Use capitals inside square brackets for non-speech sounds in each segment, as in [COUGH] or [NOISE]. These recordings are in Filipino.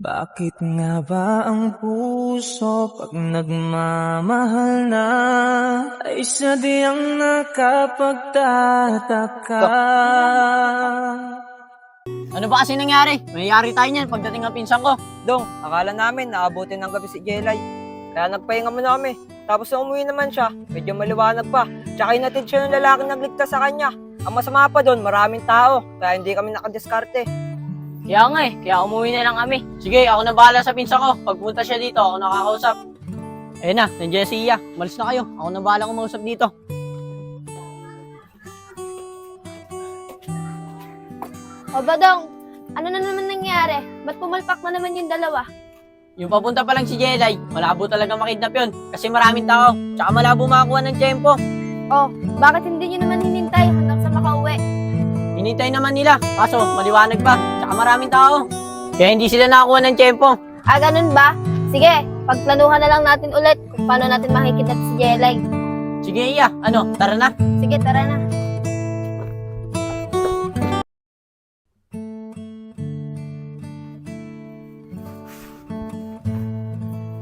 Bakit nga ba ang puso pag nagmamahal na ay sadyang nakapagtataka? Ano ba kasi nangyari? Mayayari tayo niyan pagdating ng pinsan ko. Dong, akala namin naabutin ng gabi si Jelay. Kaya nagpahinga muna kami. Tapos nung umuwi naman siya, medyo maliwanag pa. Tsaka inatid siya ng lalaki nagligtas sa kanya. Ang masama pa doon, maraming tao. Kaya hindi kami nakadiskarte. Kaya nga eh, kaya umuwi na lang kami. Sige, ako na bahala sa pinsan ko. Pagpunta siya dito, ako nakakausap. Ayun na, nandiyan si Iya. Malis na kayo. Ako na bahala kumausap dito. O Badong, ano na naman nangyari? Ba't pumalpak na naman yung dalawa? Yung papunta pa lang si Jelay, malabo talaga makidnap yun. Kasi maraming tao, tsaka malabo makakuha ng tiyempo. Oh, bakit hindi nyo naman hinintay hanggang sa makauwi? Hinintay naman nila, kaso maliwanag pa, tsaka maraming tao. Kaya hindi sila nakakuha ng tiyempo. Ah, ganun ba? Sige, pagplanuhan na lang natin ulit kung paano natin makikita si Jelay. Sige Iya, ano, tara na. Sige, tara na.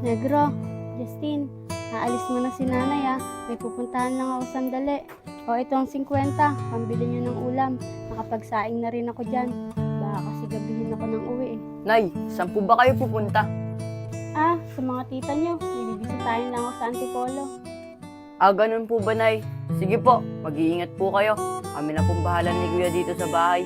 Negro, Justin, aalis mo na si nanay ah. May pupuntahan lang ako sandali. O ito ang 50, pambili niyo ng ulam. Nakapagsaing na rin ako dyan. Nay, saan po ba kayo pupunta? Ah, sa mga tita niyo, bibisitahin lang ako sa Antipolo. Ah, ganun po ba, Nay? Sige po, mag-iingat po kayo. Kami na pong bahala ni Kuya dito sa bahay.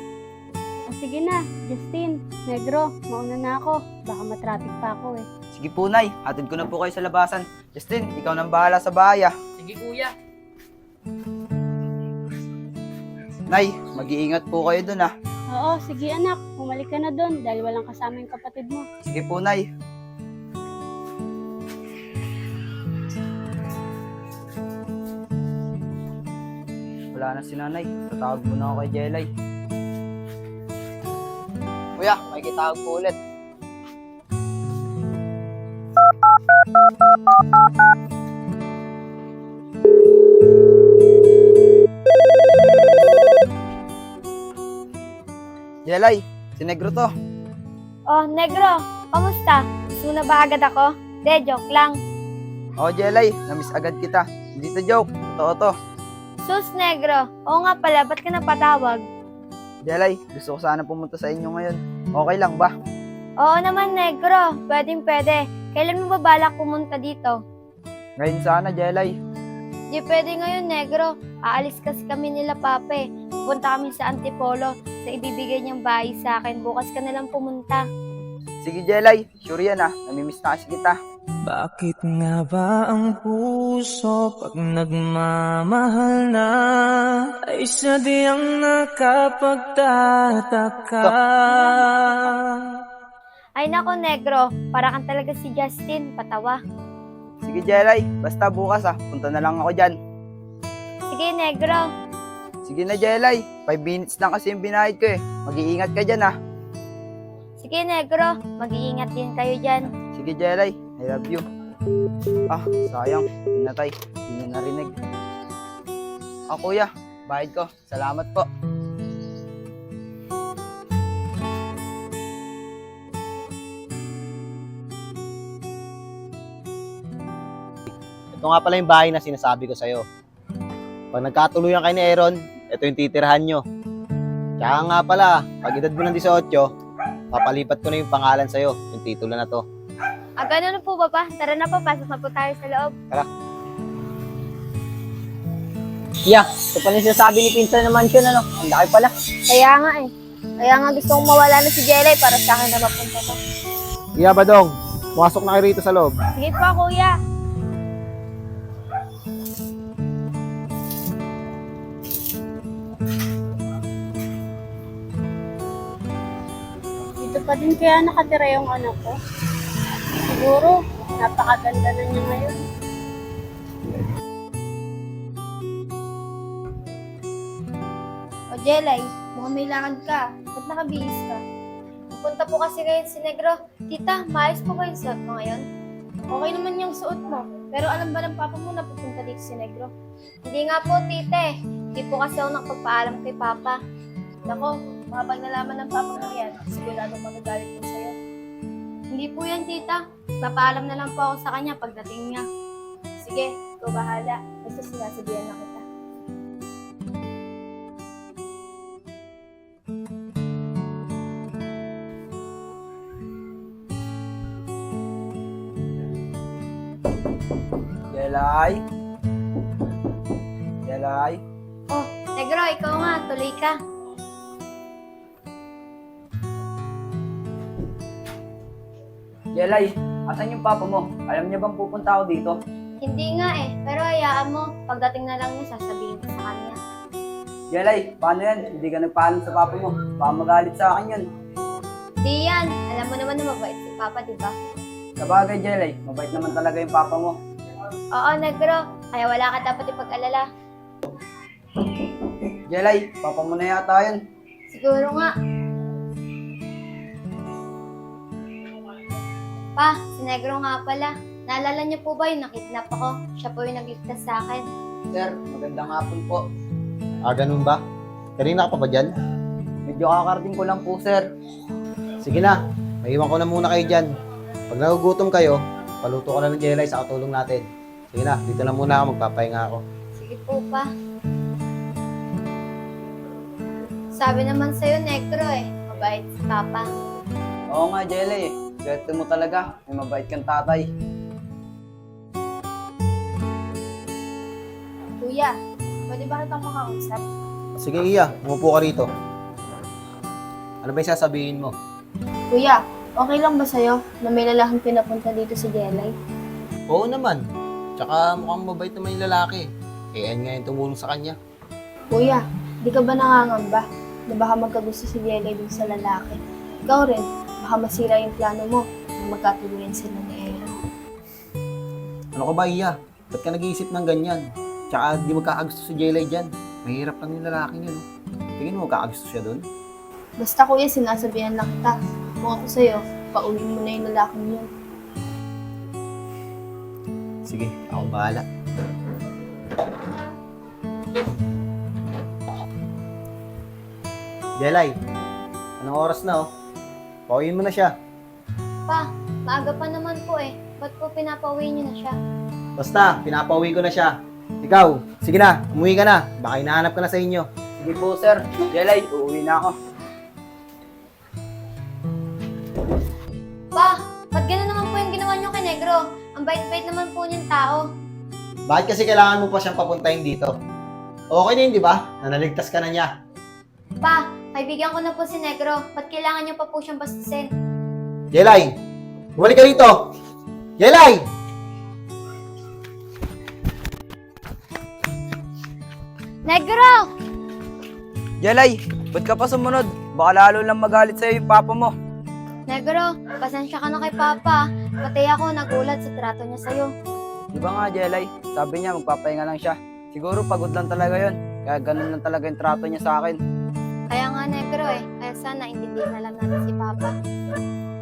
O sige na, Justin, Negro, mauna na ako. Baka matraffic pa ako eh. Sige po, Nay. Hatid ko na po kayo sa labasan. Justin, ikaw nang bahala sa bahay, ah. Sige kuya. Nay, mag-iingat po kayo dun, ah. Oo, sige anak, bumalik ka na doon dahil walang kasama yung kapatid mo. Sige po, Nay. Wala na si nanay. Tatawag muna ako kay Jelay. Kuya, may kitawag po ulit. Jelay, si Negro to. Oh, Negro, kamusta? Gusto na ba agad ako? De, joke lang. Oh, Jelay, namiss agad kita. Hindi to joke. Totoo to. Sus, Negro. Oo nga pala, ba't ka napatawag? Jelay, gusto ko sana pumunta sa inyo ngayon. Okay lang ba? Oo naman, Negro. Pwedeng pwede. Kailan mo ba balak pumunta dito? Ngayon sana, Jelay. Di pwede ngayon, Negro. Aalis kasi kami nila, Pape. Pupunta kami sa Antipolo sa ibibigay niyang bahay sa akin. Bukas ka na lang pumunta. Sige, Jelay. Sure yan ah. Namimiss na kasi kita. Bakit nga ba ang puso pag nagmamahal na ay sadyang nakapagtataka? [LAUGHS] Ay nako, Negro. Para kang talaga si Justin. Patawa. Sige, Jelay. Basta bukas ah. Punta na lang ako dyan. Sige, Negro. Sige na, Jelay. Five minutes lang kasi yung binayad ko eh. Mag-iingat ka dyan ah. Sige, Negro. Mag-iingat din kayo dyan. Sige, Jelay. I love you. Ah, sayang. Pinatay. Hindi niya narinig. Ah, kuya. Bayad ko. Salamat po. Ito nga pala yung bahay na sinasabi ko sa'yo. Pag nagkatuluyan kayo ni Aaron, ito yung titirhan nyo. Tsaka nga pala, pag edad mo ng 18, papalipat ko na yung pangalan sa'yo, yung titulo na to. Ah, ganun po ba pa? Tara na po, pasok na po tayo sa loob. Iya, ito pala yung sinasabi ni pinsan na mansion, ano? Ang laki pala. Kaya nga eh. Kaya nga gusto kong mawala na si Jelay para sa akin na mapunta to. Iya, Badong, pumasok na kayo rito sa loob. Sige po, kuya. Dito pa din kaya nakatira yung anak ko. Siguro, napakaganda na niya ngayon. O Jelay, mukhang ka. Ba't nakabihis ka? Pupunta po kasi ngayon si Negro. Tita, maayos po ba yung suot mo ngayon? Okay naman yung suot mo. Pero alam ba ng papa mo na pupunta dito si Negro? Hindi nga po, tite. Hindi po kasi ako nakapagpaalam kay papa. Nako, kapag nalaman ng papa mo yan, sigurado magagalit po sa'yo. po yan, tita. Papaalam na lang po ako sa kanya pagdating niya. Sige, ikaw bahala. Basta sinasabihan na kita. Jelay? Jelay? Oh, Negro, ikaw nga. Tuloy ka. Jelay, asan yung papa mo? Alam niya bang pupunta ako dito? Hindi nga eh. Pero hayaan mo. Pagdating na lang niya, sasabihin ko sa kanya. Jelay, paano yan? Hindi ka nagpaalam sa papa mo. Baka magalit sa akin yun. Di yan. Alam mo naman na mabait si Papa, di ba? Sabagay, Jelay, mabait naman talaga yung papa mo. Oo, Negro. Kaya wala ka dapat ipag-alala. Jelay, papa mo na yata yun. Siguro nga. Pa, si Negro nga pala. Naalala niyo po ba yung nakidnap ako? Siya po yung nagligtas sa akin. Sir, magandang hapon po. Ah, ganun ba? Kanina ka pa ba dyan? Medyo kakarating ko lang po, sir. Sige na, maiwan ko na muna kayo dyan. Pag nagugutom kayo, paluto ko na ng jelly sa katulong natin. Sige na, dito na muna ako, magpapahinga ako. Sige po pa. Sabi naman sa'yo, Negro eh. Mabait si Papa. Oo nga, Jelay. Swerte mo talaga. May mabait kang tatay. Kuya, pwede ba kitang makausap? Sige, Iya, umupo ka rito. Ano ba yung sasabihin mo? Kuya, okay lang ba sa'yo na may lalaking pinapunta dito si Jelay? Oo naman. Tsaka mukhang mabait naman yung lalaki. Eh, ayun nga yung tumulong sa kanya. Kuya, di ka ba nangangamba na baka magkagusto si Jelay dun sa lalaki? Ikaw rin, baka masira yung plano mo na magkatuluyan sila ni Aaron. Ano ka ba, Iya? Ba't ka nag-iisip ng ganyan? Tsaka di magkakagusto si Jelay dyan. Mahirap lang yung lalaking yun. Tingin mo magkakagusto siya doon? Basta kuya, sinasabihan lang kita. Kung ako sa'yo, pauwi mo na yung lalaking yun. Sige, ako bahala. Jelay, anong oras na oh? Pauwiin mo na siya. Pa, maaga pa naman po eh. Ba't po pinapauwi niyo na siya? Basta, pinapauwi ko na siya. Ikaw, sige na, umuwi ka na. Baka hinahanap ka na sa inyo. Sige po, sir. Jelay, uuwi na ako. Pa, ba't gano'n naman po yung ginawa niyo kay Negro? Ang bait-bait naman po niyang tao. Bakit kasi kailangan mo pa siyang papuntahin dito? Okay na yun, di ba? Na naligtas ka na niya. Pa, kaibigan ko na po si Negro. Ba't kailangan niyo pa po siyang bastusin? Jelay, bumalik ka rito! Jelay! Negro! Jelay, ba't ka pa sumunod? Baka lalo lang magalit sa'yo yung papa mo. Negro, pasensya ka na kay Papa. Pati ako nagulat sa trato niya sa'yo. Di ba nga, Jelay? Sabi niya, magpapahinga lang siya. Siguro pagod lang talaga yon. Kaya ganun lang talaga yung trato niya sa akin. Negro eh. Kaya sana intindihin na lang natin si Papa.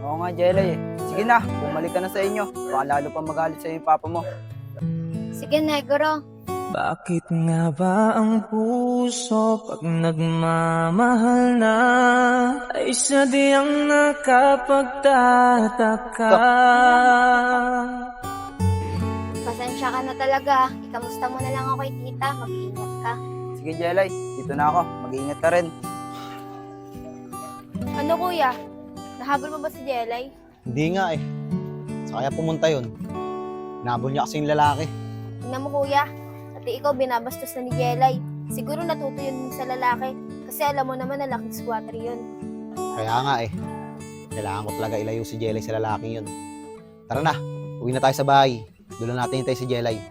Oo nga, Jelay eh. Sige na, bumalik ka na sa inyo. Baka lalo pa magalit sa'yo yung papa mo. Sige Negro. Bakit nga ba ang puso pag nagmamahal na ay sadyang nakapagtataka? Pasensya ka na talaga. Ikamusta mo na lang ako kay tita. Mag-iingat ka. Sige, Jelay. Dito na ako. Mag-iingat ka rin. Ano kuya? Nahabol mo ba si Jelay? Hindi nga eh. Sa kaya pumunta yun. Nabol niya kasi yung lalaki. Tingnan mo kuya. Pati ikaw binabastos na ni Jelay. Siguro natuto yun sa lalaki. Kasi alam mo naman na laking squatter yun. Kaya nga eh. Kailangan ko talaga ilayo si Jelay sa lalaki yun. Tara na, uwi na tayo sa bahay. Doon na natin hintay si Jelay.